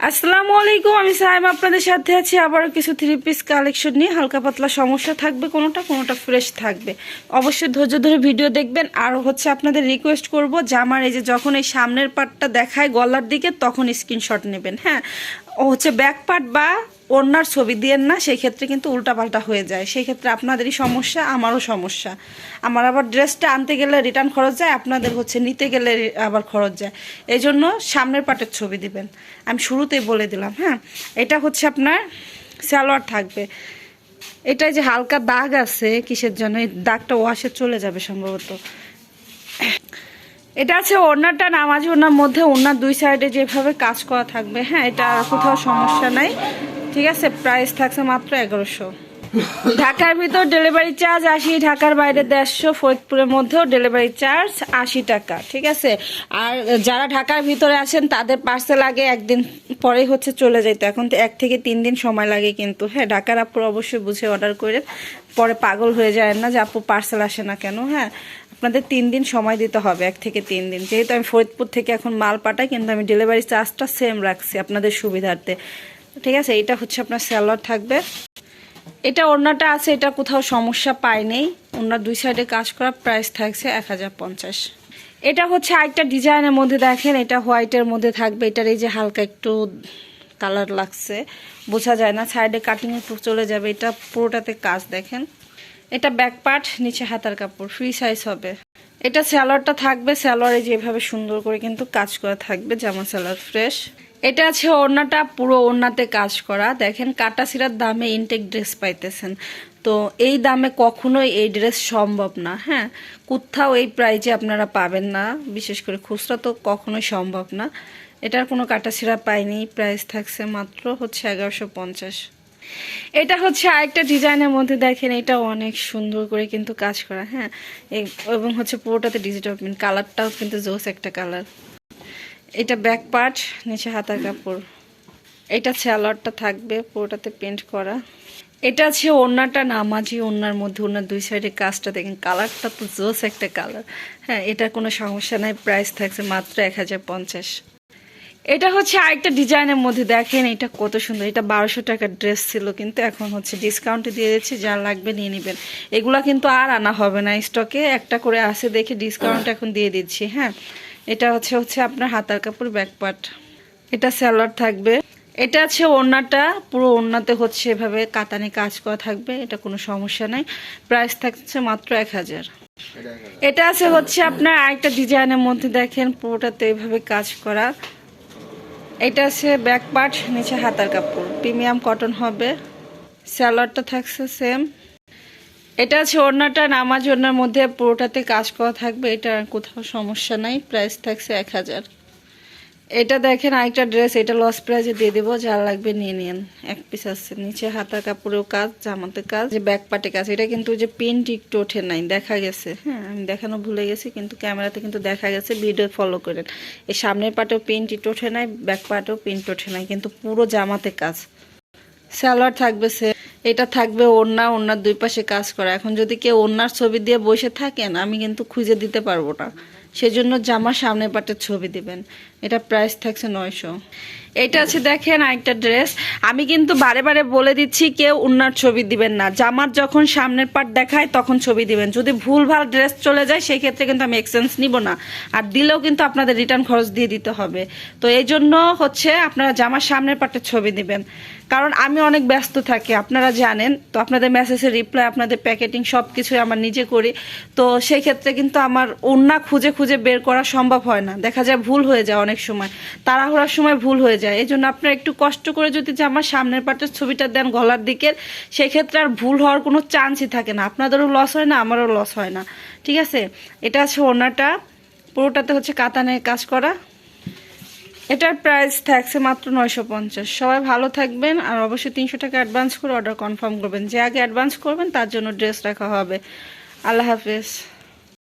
আসসালামু আলাইকুম, আমি সাইম আপনাদের সাথে আছি। আবারও কিছু থ্রি পিস কালেকশন নিয়ে হালকা পাতলা সমস্যা থাকবে কোনোটা কোনোটা ফ্রেশ থাকবে। অবশ্যই ধৈর্য ধরে ভিডিও দেখবেন। আর হচ্ছে আপনাদের রিকোয়েস্ট করব, জামার এই যে যখন এই সামনের পার্টটা দেখায় গলার দিকে, তখন স্ক্রিনশট নেবেন হ্যাঁ? ও হচ্ছে ব্যাক পার্ট বা ওনার ছবি দিয়েন না সেই ক্ষেত্রে কিন্তু উল্টাপাল্টা হয়ে যায়। সেই ক্ষেত্রে আপনাদেরই সমস্যা, আমারও সমস্যা। আমার আবার ড্রেসটা আনতে গেলে রিটার্ন খরচ যায়, আপনাদের হচ্ছে নিতে গেলে আবার খরচ যায়। এই জন্য সামনের পাটের ছবি দিবেন। আমি শুরুতেই বলে দিলাম হ্যাঁ? এটা হচ্ছে আপনার সালোয়ার থাকবে। এটাই যে হালকা দাগ আছে কিসের জন্য, এই দাগটা ওয়াশে চলে যাবে সম্ভবত। এটা আছে ওড়নাটা, নামাজ ওড়নার মধ্যে ওড়নার দুই সাইডে যেভাবে কাজ করা থাকবে হ্যাঁ? এটা কোথাও সমস্যা নাই। ঠিক আছে প্রাইস থাকছে মাত্র এগারোশো। ঢাকার ভিতর ডেলিভারি চার্জ আশি, ঢাকার বাইরে দেড়শো, ফরিদপুরের মধ্যেও ডেলিভারি চার্জ আশি টাকা, ঠিক আছে? আর যারা ঢাকার ভিতরে আছেন, তাদের পার্সেল আগে একদিন পরেই হচ্ছে চলে যেত এখন তো এক থেকে তিন দিন সময় লাগে কিন্তু। হ্যাঁ ঢাকার আপুর অবশ্যই বুঝে অর্ডার করে পরে পাগল হয়ে যায় না যে আপু পার্সেল আসে না কেন? হ্যাঁ আপনাদের তিন দিন সময় দিতে হবে, এক থেকে তিন দিন। যেহেতু আমি ফরিদপুর থেকে এখন মাল পাঠাই, কিন্তু আমি ডেলিভারি চার্জটা সেম রাখছি আপনাদের সুবিধার্থে। ঠিক আছে এটা হচ্ছে আপনার স্যালাড থাকবে। এটা ওড়নাটা আছে, এটা কোথাও সমস্যা পাই নেই ওনার দুই সাইডে কাজ করা প্রাইস থাকছে এক হাজার পঞ্চাশ। এটা হচ্ছে আরেকটা ডিজাইনের মধ্যে দেখেন, এটা হোয়াইটের মধ্যে থাকবে। এটার এই যে হালকা একটু কালার লাগছে, বোঝা যায় না। সাইডে কাটিং একটু চলে যাবে, এটা পুরোটাতে কাজ দেখেন। এটা ব্যাক পার্ট নিচে হাতার কাপড় ফ্রি সাইজ হবে। এটা স্যালোয়ারটা থাকবে স্যালোয়ারে যেভাবে সুন্দর করে কিন্তু কাজ করা থাকবে, জামা স্যালোয়ার ফ্রেশ এটা আছে ওড়নাটা, পুরো ওড়নাতে কাজ করা। দেখেন, কাটা সিরার দামে ইনটেক ড্রেস পাইতেছেন। তো এই দামে কখনোই এই ড্রেস সম্ভব না হ্যাঁ? কোথাও এই প্রাইজে আপনারা পাবেন না, বিশেষ করে খুচরা তো কখনোই সম্ভব না। এটার কোনো কাটা সিরা পাইনি প্রাইস থাকছে মাত্র হচ্ছে এগারোশো পঞ্চাশ। এটা হচ্ছে আরেকটা ডিজাইনের মধ্যে, দেখেন, এটা অনেক সুন্দর করে কিন্তু কাজ করা হ্যাঁ? এবং হচ্ছে পুরোটাতে ডিজিটাল কালারটাও কিন্তু জোস একটা কালার এটা ব্যাক পার্ট নিচে হাতার কাপড়। এটা স্যালোয়ারটা থাকবে, পুরোটাতে পেন্ট করা। এটা আছে ওড়নাটা, নামাজি ওড়নার মধ্যে, ওড়নার দুই সাইডে কাজটা। দেখেন কালারটা তো জোস একটা কালার হ্যাঁ এটার কোনো সমস্যা নাই প্রাইস থাকছে মাত্র এক হাজার পঞ্চাশ। এটা হচ্ছে আরেকটা ডিজাইনের মধ্যে, দেখেন এটা কত সুন্দর। এটা বারোশো টাকার ড্রেস ছিল, কিন্তু এখন হচ্ছে ডিসকাউন্টে দিয়ে দিচ্ছি, যা লাগবে নিয়ে নেবেন। এগুলা কিন্তু আর আনা হবে না স্টকে একটা করে আসে দেখে ডিসকাউন্ট এখন দিয়ে দিচ্ছি হ্যাঁ। এটা হচ্ছে হচ্ছে আপনার হাতার কাপড় ব্যাকপার্ট। এটা স্যালাড থাকবে। এটা আছে ওড়নাটা। পুরো ওড়নাতে হচ্ছে এভাবে কাতানে কাজ করা থাকবে। এটা কোনো সমস্যা নাই। প্রাইস থাকছে মাত্র এক হাজার। এটা আছে হচ্ছে আপনার আরেকটা ডিজাইনের মধ্যে দেখেন, পুরোটাতে এইভাবে কাজ করা। এটা আছে ব্যাক পার্ট নিচে হাতার কাপড়। প্রিমিয়াম কটন হবে। স্যালাডটা থাকছে সেম। এটা আছে ওড়নাটা নামাজ, ওড়নার মধ্যে পুরোটাতে কাজ করা থাকবে, এটা কোথাও সমস্যা নাই প্রাইস থাকছে এক হাজার। এটা দেখেন আরেকটা ড্রেস এটা লস প্রাইজে দিয়ে দেবো, যা লাগবে নিয়ে নিন। এক পিস আছে, নিচে হাতার কাপড়েও কাজ, জামাতে কাজ, যে ব্যাক পার্টে কাজ, এটা কিন্তু যে প্রিন্ট একটু ওঠে নাই, দেখা গেছে। হ্যাঁ আমি দেখানো ভুলে গেছি, কিন্তু ক্যামেরাতে কিন্তু দেখা গেছে ভিডিও ফলো করেন। এই সামনের পাটেও প্রিন্ট একটু ওঠে নাই ব্যাক পার্টেও প্রিন্ট ওঠে নাই, কিন্তু পুরো জামাতে কাজ। স্যালোয়ার থাকবে সে এটা থাকবে ওড়না, ওড়নার দুই পাশে কাজ করা। এখন যদি কেউ ওড়নার ছবি দিয়ে বসে থাকেন, আমি কিন্তু খুঁজে দিতে পারব না। সেজন্য জামার সামনে পাটের ছবি দিবেন। এটা প্রাইস থাকছে নয়শো। এটা আছে দেখেন আরেকটা ড্রেস। আমি কিন্তু বারে বারে বলে দিচ্ছি, কেউ উন্নার ছবি দিবেন না। জামার যখন সামনের পাট দেখায়, তখন ছবি দিবেন। যদি ভুলভাল ড্রেস চলে যায় সেই ক্ষেত্রে কিন্তু আমি এক্সচেঞ্জ নিব না। আর দিলেও কিন্তু আপনাদের রিটার্ন খরচ দিয়ে দিতে হবে। তো এই জন্য হচ্ছে আপনারা জামার সামনের পাটের ছবি দিবেন। কারণ আমি অনেক ব্যস্ত থাকি, আপনারা জানেন। তো আপনাদের মেসেজের রিপ্লাই আপনাদের প্যাকেটিং সব কিছুই আমার নিজে করি। তো সেই ক্ষেত্রে কিন্তু আমার ওন্না খুঁজে খুঁজে বের করা সম্ভব হয় না। দেখা যায় ভুল হয়ে যায় অনেক সময়। তাড়াহুড়ার সময় ভুল হয়ে যায়। এই জন্য আপনারা একটু কষ্ট করে যদি যে আমার সামনের পাটের ছবিটা দেন গলার দিকের, সেক্ষেত্রে আর ভুল হওয়ার কোনো চান্সই থাকে না। আপনাদেরও লস হয় না, আমারও লস হয় না। ঠিক আছে? এটা আছে ওনাটা পুরোটাতে হচ্ছে কাতানের কাজ করা। এটার প্রাইস থাকছে মাত্র নয়শো পঞ্চাশ। সবাই ভালো থাকবেন আর অবশ্যই তিনশো টাকা অ্যাডভান্স করে অর্ডার কনফার্ম করবেন। যে আগে অ্যাডভান্স করবেন, তার জন্য ড্রেস রাখা হবে। আল্লাহ হাফেজ।